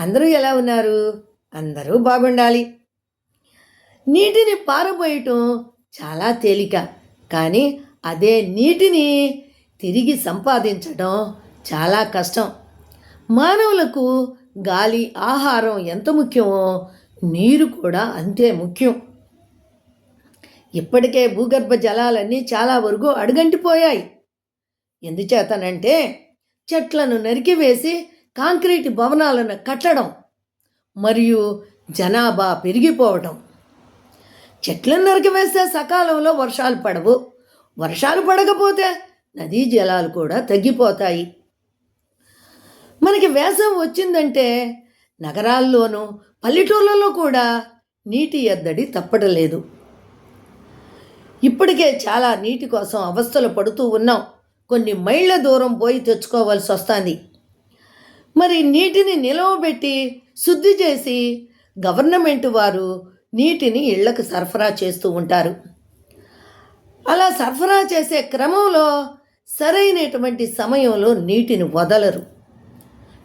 అందరూ ఎలా ఉన్నారు? అందరూ బాగుండాలి. నీటిని పారబోయటం చాలా తేలిక కానీ అదే నీటిని తిరిగి సంపాదించడం చాలా కష్టం. మానవులకు గాలి ఆహారం ఎంత ముఖ్యమో నీరు కూడా అంతే ముఖ్యం. ఇప్పటికే భూగర్భ జలాలన్నీ చాలా వరకు అడుగంటిపోయాయి. ఎందుచేతనంటే చెట్లను నరికివేసి కాంక్రీట్ భవనాలను కట్టడం మరియు జనాభా పెరిగిపోవడం చెట్లను నరికివేస్తే సకాలంలో వర్షాలు పడవు. వర్షాలు పడకపోతే నదీ జలాలు కూడా తగ్గిపోతాయి. మనకి వేసవి వచ్చిందంటే నగరాల్లోనూ పల్లెటూళ్ళలో కూడా నీటి ఎద్దడి తప్పడలేదు ఇప్పటికే చాలా నీటి కోసం అవస్థలు పడుతూ ఉన్నాం. కొన్ని మైళ్ళ దూరం పోయి తెచ్చుకోవాల్సి వస్తుంది మరి నీటిని నిలవబెట్టి శుద్ధి చేసి గవర్నమెంట్ వారు నీటిని ఇళ్ళకు సరఫరా చేస్తూ ఉంటారు. అలా సరఫరా చేసే క్రమంలో సరైనటువంటి సమయంలో నీటిని వదలరు.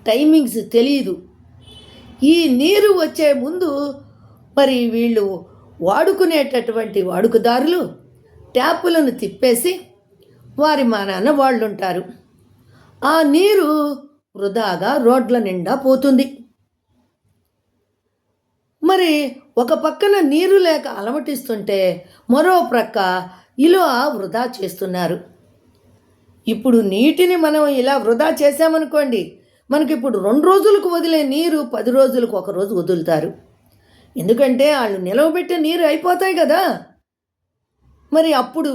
టైమింగ్స్ తెలియదు ఈ నీరు వచ్చే ముందు మరి వీళ్ళు వాడుకునేటటువంటి వాడుకదారులు ట్యాపులను తిప్పేసి వారి మానాన వాళ్ళు ఉంటారు ఆ నీరు వృధాగా రోడ్ల నిండా పోతుంది. మరి ఒక పక్కన నీరు లేక అలమటిస్తుంటే మరో ప్రక్క ఇలా వృధా చేస్తున్నారు. ఇప్పుడు నీటిని మనం ఇలా వృధా చేసామనుకోండి మనకి ఇప్పుడు రెండు రోజులకు వదిలే నీరు పది రోజులకు ఒక రోజు వదులుతారు. ఎందుకంటే వాళ్ళు నిలవబెట్టే నీరు అయిపోతాయి కదా. మరి అప్పుడు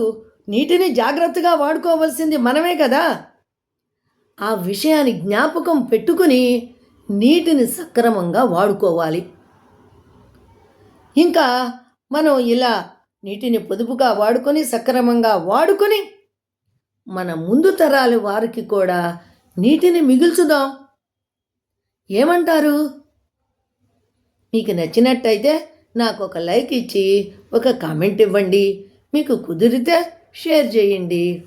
నీటిని జాగ్రత్తగా వాడుకోవాల్సింది మనమే కదా. ఆ విషయాన్ని జ్ఞాపకం పెట్టుకుని నీటిని సక్రమంగా వాడుకోవాలి. ఇంకా మనం ఇలా నీటిని పొదుపుగా వాడుకొని సక్రమంగా వాడుకొని మన ముందు తరాల వారికి కూడా నీటిని మిగుల్చుదాం. ఏమంటారు? మీకు నచ్చినట్టయితే నాకు ఒక లైక్ ఇచ్చి ఒక కామెంట్ ఇవ్వండి. మీకు కుదిరితే షేర్ చేయండి.